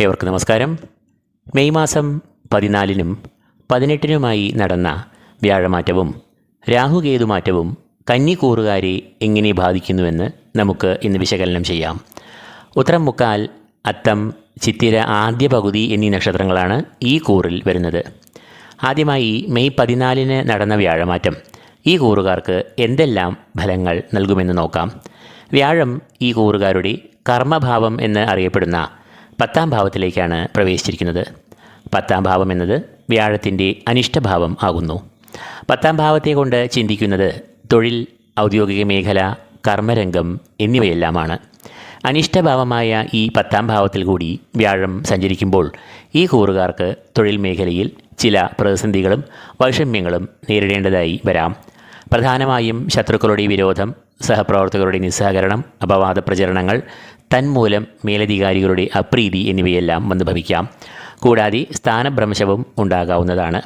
ഏവർക്കും നമസ്കാരം. മെയ് മാസം പതിനാലിനും പതിനെട്ടിനുമായി നടന്ന വ്യാഴമാറ്റവും രാഹുകേതുമാറ്റവും കന്നിക്കൂറുകാരെ എങ്ങനെ ബാധിക്കുന്നുവെന്ന് നമുക്ക് ഇന്ന് വിശകലനം ചെയ്യാം. ഉത്തരം മുക്കാൽ അത്തം ചിത്തിര ആദ്യ പകുതി എന്നീ നക്ഷത്രങ്ങളാണ് ഈ കൂറിൽ വരുന്നത്. ആദ്യമായി മെയ് പതിനാലിന് നടന്ന വ്യാഴമാറ്റം. ഈ കൂറുകാർക്ക് എന്തെല്ലാം ഫലങ്ങൾ നൽകുമെന്ന് നോക്കാം. വ്യാഴം ഈ കൂറുകാരുടെ കർമ്മഭാവം എന്ന് അറിയപ്പെടുന്ന പത്താം ഭാവത്തിലേക്കാണ് പ്രവേശിച്ചിരിക്കുന്നത്. പത്താം ഭാവം എന്നത് വ്യാഴത്തിന്റെ അനിഷ്ടഭാവം ആകുന്നു. പത്താം ഭാവത്തെ കൊണ്ട് ചിന്തിക്കുന്നത് തൊഴിൽ ഔദ്യോഗിക മേഖല കർമ്മരംഗം എന്നിവയെല്ലാമാണ്. അനിഷ്ടഭാവമായ ഈ പത്താം ഭാവത്തിൽ കൂടി വ്യാഴം സഞ്ചരിക്കുമ്പോൾ ഈ കൂറുകാർക്ക് തൊഴിൽ മേഖലയിൽ ചില പ്രതിസന്ധികളും വൈഷമ്യങ്ങളും നേരിടേണ്ടതായി വരാം. പ്രധാനമായും ശത്രുക്കളുടെ വിരോധം സഹപ്രവർത്തകരുടെ നിസ്സഹകരണം അപവാദ പ്രചരണങ്ങൾ തന്മൂലം മേലധികാരികളുടെ അപ്രീതി എന്നിവയെല്ലാം വന്നു ഭവിക്കാം. കൂടാതെ സ്ഥാനഭ്രംശവും ഉണ്ടാകാവുന്നതാണ്.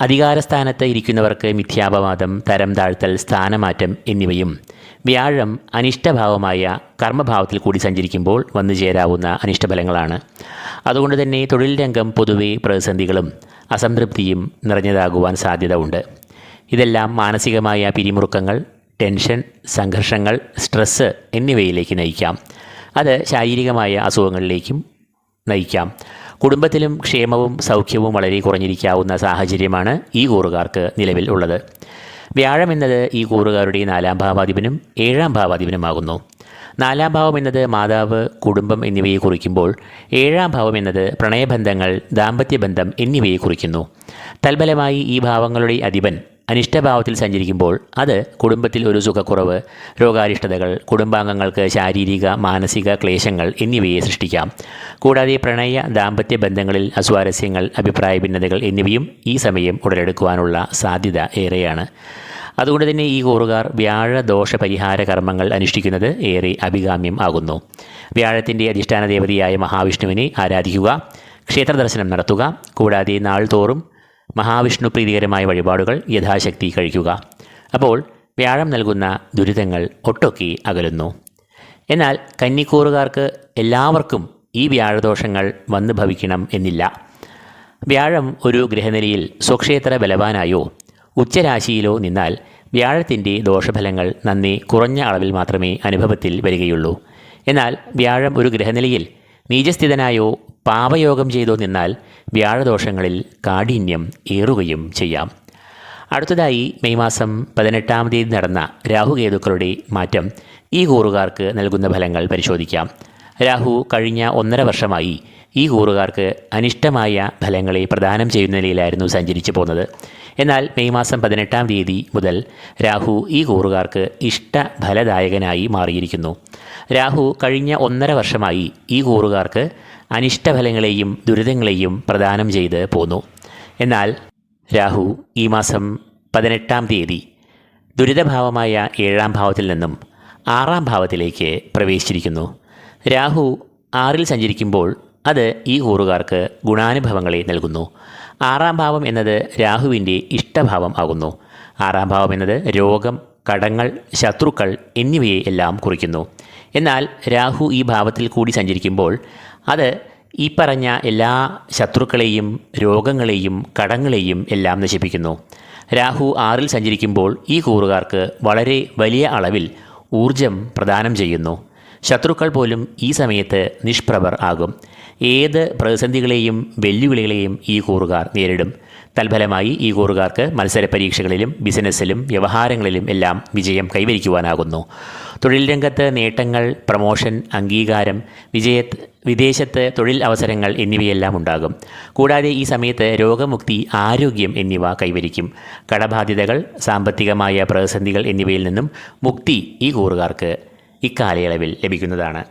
അധികാരസ്ഥാനത്ത് ഇരിക്കുന്നവർക്ക് മിഥ്യാപവാദം തരം താഴ്ത്തൽ സ്ഥാനമാറ്റം എന്നിവയും വ്യാഴം അനിഷ്ടഭാവമായ കർമ്മഭാവത്തിൽ കൂടി സഞ്ചരിക്കുമ്പോൾ വന്നു ചേരാവുന്ന അനിഷ്ടഫലങ്ങളാണ്. അതുകൊണ്ട് തന്നെ തൊഴിൽ രംഗം പൊതുവെ പ്രതിസന്ധികളും അസംതൃപ്തിയും നിറഞ്ഞതാകുവാൻ സാധ്യത ഉണ്ട് ഇതെല്ലാം മാനസികമായ പിരിമുറുക്കങ്ങൾ ടെൻഷൻ സംഘർഷങ്ങൾ സ്ട്രെസ്സ് എന്നിവയിലേക്ക് നയിക്കാം. അത് ശാരീരികമായ അസുഖങ്ങളിലേക്കും നയിക്കാം. കുടുംബത്തിലും ക്ഷേമവും സൗഖ്യവും വളരെ കുറഞ്ഞിരിക്കാവുന്ന സാഹചര്യമാണ് ഈ കൂറുകാർക്ക് നിലവിൽ ഉള്ളത്. വ്യാഴം എന്നത് ഈ കൂറുകാരുടെ നാലാം ഭാവാധിപനും ഏഴാം ഭാവാധിപനുമാകുന്നു. നാലാം ഭാവം എന്നത് മാതാവ് കുടുംബം എന്നിവയെ കുറിക്കുമ്പോൾ ഏഴാം ഭാവം എന്നത് പ്രണയബന്ധങ്ങൾ ദാമ്പത്യബന്ധം എന്നിവയെ കുറിക്കുന്നു. തൽഫലമായി ഈ ഭാവങ്ങളുടെ അധിപൻ അനിഷ്ടഭാവത്തിൽ സഞ്ചരിക്കുമ്പോൾ അത് കുടുംബത്തിൽ ഒരു സുഖക്കുറവ് രോഗാരിഷ്ടതകൾ കുടുംബാംഗങ്ങൾക്ക് ശാരീരിക മാനസിക ക്ലേശങ്ങൾ എന്നിവയെ സൃഷ്ടിക്കാം. കൂടാതെ പ്രണയ ദാമ്പത്യ ബന്ധങ്ങളിൽ അസ്വാരസ്യങ്ങൾ അഭിപ്രായ ഭിന്നതകൾ എന്നിവയും ഈ സമയം ഉടലെടുക്കുവാനുള്ള സാധ്യത ഏറെയാണ്. അതുകൊണ്ട് തന്നെ ഈ കൂറുകാർ വ്യാഴദോഷ പരിഹാര കർമ്മങ്ങൾ അനുഷ്ഠിക്കുന്നത് ഏറെ അഭികാമ്യം ആകുന്നു. വ്യാഴത്തിന്റെ അധിഷ്ഠാന ദേവതയായ മഹാവിഷ്ണുവിനെ ആരാധിക്കുക ക്ഷേത്രദർശനം നടത്തുക കൂടാതെ നാൾതോറും മഹാവിഷ്ണു പ്രീതികരമായ വഴിപാടുകൾ യഥാശക്തി കഴിക്കുക. അപ്പോൾ വ്യാഴം നൽകുന്ന ദുരിതങ്ങൾ ഒട്ടൊക്കെ അകലുന്നു. എന്നാൽ കന്നിക്കൂറുകാർക്ക് എല്ലാവർക്കും ഈ വ്യാഴദോഷങ്ങൾ വന്നു ഭവിക്കണം എന്നില്ല. വ്യാഴം ഒരു ഗ്രഹനിലയിൽ സ്വക്ഷേത്ര ബലവാനായോ ഉച്ചരാശിയിലോ നിന്നാൽ വ്യാഴത്തിന്റെ ദോഷഫലങ്ങൾ നന്ദി കുറഞ്ഞ അളവിൽ മാത്രമേ അനുഭവത്തിൽ വരികയുള്ളൂ. എന്നാൽ വ്യാഴം ഒരു ഗ്രഹനിലയിൽ നീചസ്ഥിതനായോ പാപയോഗം ചെയ്തു നിന്നാൽ വ്യാഴദോഷങ്ങളിൽ കാഠിന്യം ഏറുകയും ചെയ്യാം. അടുത്തതായി മെയ് മാസം പതിനെട്ടാം തീയതി നടന്ന രാഹുകേതുക്കളുടെ മാറ്റം ഈ കൂറുകാർക്ക് നൽകുന്ന ഫലങ്ങൾ പരിശോധിക്കാം. രാഹു കഴിഞ്ഞ ഒന്നര വർഷമായി ഈ കൂറുകാർക്ക് അനിഷ്ടമായ ഫലങ്ങളെ പ്രദാനം ചെയ്യുന്ന നിലയിലായിരുന്നു സഞ്ചരിച്ചു പോകുന്നത് എന്നാൽ മെയ് മാസം പതിനെട്ടാം തീയതി മുതൽ രാഹു ഈ കൂറുകാർക്ക് ഇഷ്ട ഫലദായകനായി മാറിയിരിക്കുന്നു. രാഹു കഴിഞ്ഞ ഒന്നര വർഷമായി ഈ കൂറുകാർക്ക് അനിഷ്ടഫലങ്ങളെയും ദുരിതങ്ങളെയും പ്രദാനം ചെയ്ത് പോന്നു. എന്നാൽ രാഹു ഈ മാസം പതിനെട്ടാം തീയതി ദുരിതഭാവമായ ഏഴാം ഭാവത്തിൽ നിന്നും ആറാം ഭാവത്തിലേക്ക് പ്രവേശിച്ചിരിക്കുന്നു. രാഹു ആറിൽ സഞ്ചരിക്കുമ്പോൾ അത് ഈ കൂറുകാർക്ക് ഗുണാനുഭവങ്ങളെ നൽകുന്നു. ആറാം ഭാവം എന്നത് രാഹുവിന്റെ ഇഷ്ടഭാവം ആകുന്നു. ആറാം ഭാവം എന്നത് രോഗം കടങ്ങൾ ശത്രുക്കൾ എന്നിവയെ എല്ലാം കുറിക്കുന്നു. എന്നാൽ രാഹു ഈ ഭാവത്തിൽ കൂടി സഞ്ചരിക്കുമ്പോൾ അത് ഈ പറഞ്ഞ എല്ലാ ശത്രുക്കളെയും രോഗങ്ങളെയും കടങ്ങളെയും എല്ലാം നശിപ്പിക്കുന്നു. രാഹു ആറിൽ സഞ്ചരിക്കുമ്പോൾ ഈ കൂറുകാർക്ക് വളരെ വലിയ അളവിൽ ഊർജം പ്രദാനം ചെയ്യുന്നു. ശത്രുക്കൾ പോലും ഈ സമയത്ത് നിഷ്പ്രഭർ ആകും. ഏത് പ്രതിസന്ധികളെയും വെല്ലുവിളികളെയും ഈ കൂറുകാർ നേരിടും. തൽഫലമായി ഈ കൂറുകാർക്ക് മത്സര പരീക്ഷകളിലും ബിസിനസ്സിലും വ്യവഹാരങ്ങളിലും എല്ലാം വിജയം കൈവരിക്കുവാനാകുന്നു. തൊഴിൽ രംഗത്ത് നേട്ടങ്ങൾ പ്രമോഷൻ അംഗീകാരം വിജയ വിദേശത്ത് തൊഴിൽ അവസരങ്ങൾ എന്നിവയെല്ലാം ഉണ്ടാകും. കൂടാതെ ഈ സമയത്ത് രോഗമുക്തി ആരോഗ്യം എന്നിവ കൈവരിക്കും. കടബാധ്യതകൾ സാമ്പത്തികമായ പ്രതിസന്ധികൾ എന്നിവയിൽ നിന്നും മുക്തി ഈ കൂറുകാർക്ക് ഇക്കാലയളവിൽ ലഭിക്കുന്നതാണ്.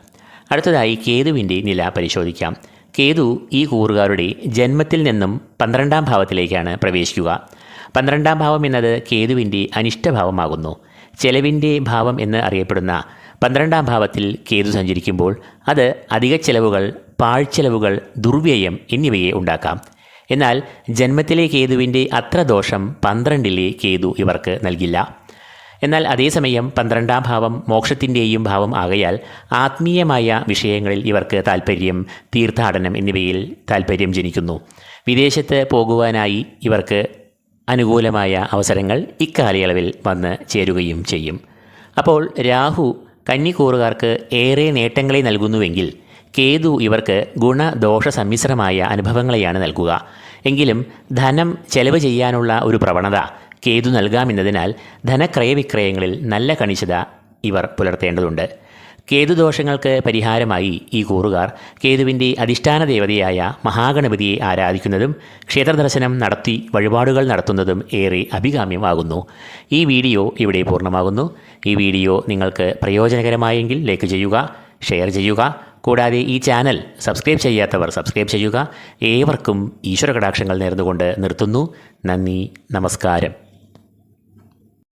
അടുത്തതായി കേതുവിന്റെ നില പരിശോധിക്കാം. കേതു ഈ കൂറുകാരുടെ ജന്മത്തിൽ നിന്നും പന്ത്രണ്ടാം ഭാവത്തിലേക്കാണ് പ്രവേശിക്കുക. പന്ത്രണ്ടാം ഭാവം എന്നത് കേതുവിന്റെ അനിഷ്ടഭാവമാകുന്നു. ചെലവിന്റെ ഭാവം എന്ന് അറിയപ്പെടുന്ന പന്ത്രണ്ടാം ഭാവത്തിൽ കേതു സഞ്ചരിക്കുമ്പോൾ അത് അധിക ചെലവുകൾ പാഴ്ചെലവുകൾ ദുർവ്യയം എന്നിവയെ ഉണ്ടാക്കാം. എന്നാൽ ജന്മത്തിലെ കേതുവിന്റെ അത്ര ദോഷം പന്ത്രണ്ടിലെ കേതു ഇവർക്ക് നൽകില്ല. എന്നാൽ അതേസമയം പന്ത്രണ്ടാം ഭാവം മോക്ഷത്തിന്റെയും ഭാവം ആകയാൽ ആത്മീയമായ വിഷയങ്ങളിൽ ഇവർക്ക് താല്പര്യം തീർത്ഥാടനം എന്നിവയിൽ താല്പര്യം ജനിക്കുന്നു. വിദേശത്ത് പോകുവാനായി ഇവർക്ക് അനുകൂലമായ അവസരങ്ങൾ ഇക്കാലയളവിൽ വന്ന് ചേരുകയും ചെയ്യും. അപ്പോൾ രാഹു കന്നിക്കൂറുകാർക്ക് ഏറെ നേട്ടങ്ങളെ നൽകുന്നുവെങ്കിൽ കേതു ഇവർക്ക് ഗുണദോഷ സമ്മിശ്രമായ അനുഭവങ്ങളെയാണ് നൽകുക. എങ്കിലും ധനം ചെലവ് ചെയ്യാനുള്ള ഒരു പ്രവണത കേതു നൽകാമെന്നതിനാൽ ധനക്രയവിക്രയങ്ങളിൽ നല്ല കണിശത ഇവർ പുലർത്തേണ്ടതുണ്ട്. കേതുദോഷങ്ങൾക്ക് പരിഹാരമായി ഈ കൂറുകാർ കേതുവിന്റെ അധിഷ്ഠാന ദേവതയായ മഹാഗണപതിയെ ആരാധിക്കുന്നതും ക്ഷേത്രദർശനം നടത്തി വഴിപാടുകൾ നടത്തുന്നതും ഏറെ അഭികാമ്യമാകുന്നു. ഈ വീഡിയോ ഇവിടെ പൂർണമാകുന്നു. ഈ വീഡിയോ നിങ്ങൾക്ക് പ്രയോജനകരമായെങ്കിൽ ലൈക്ക് ചെയ്യുക ഷെയർ ചെയ്യുക. കൂടാതെ ഈ ചാനൽ സബ്സ്ക്രൈബ് ചെയ്യാത്തവർ സബ്സ്ക്രൈബ് ചെയ്യുക. ഏവർക്കും ഈശ്വര കടാക്ഷങ്ങൾ നേർന്നുകൊണ്ട് നിർത്തുന്നു. നന്ദി നമസ്കാരം.